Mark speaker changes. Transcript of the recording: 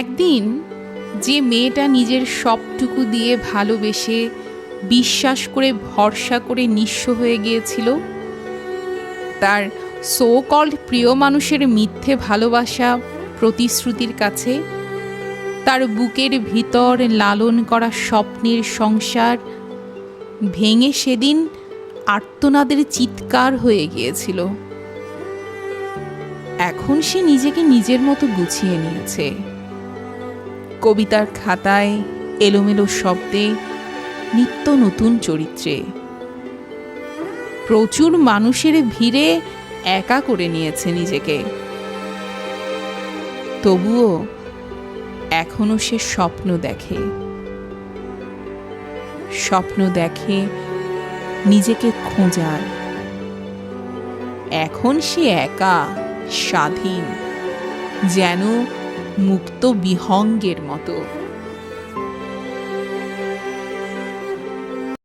Speaker 1: একদিন যে মেয়েটা নিজের সবটুকু দিয়ে ভালোবেসে বিশ্বাস করে, ভরসা করে নিঃস্ব হয়ে গিয়েছিল, তার সো কল্ড প্রিয় মানুষের মিথ্যে ভালোবাসা প্রতিশ্রুতির কাছে, তার বুকের ভিতর লালন করা স্বপ্নের সংসার ভেঙে সেদিন আর্তনাদের চিৎকার হয়ে গিয়েছিল। এখন সে নিজেকে নিজের মতো গুছিয়ে নিয়েছে। কবিতার খাতায় এলোমেলো শব্দে নিত্য নতুন চরিত্রে। প্রচুর মানুষের ভিড়ে একা করে নিয়েছে নিজেকে। তবুও এখনও সে স্বপ্ন দেখে। স্বপ্ন দেখে নিজেকে খোঁজার। এখন সে একা, স্বাধীন, যেন মুক্ত বিহঙ্গের মতো।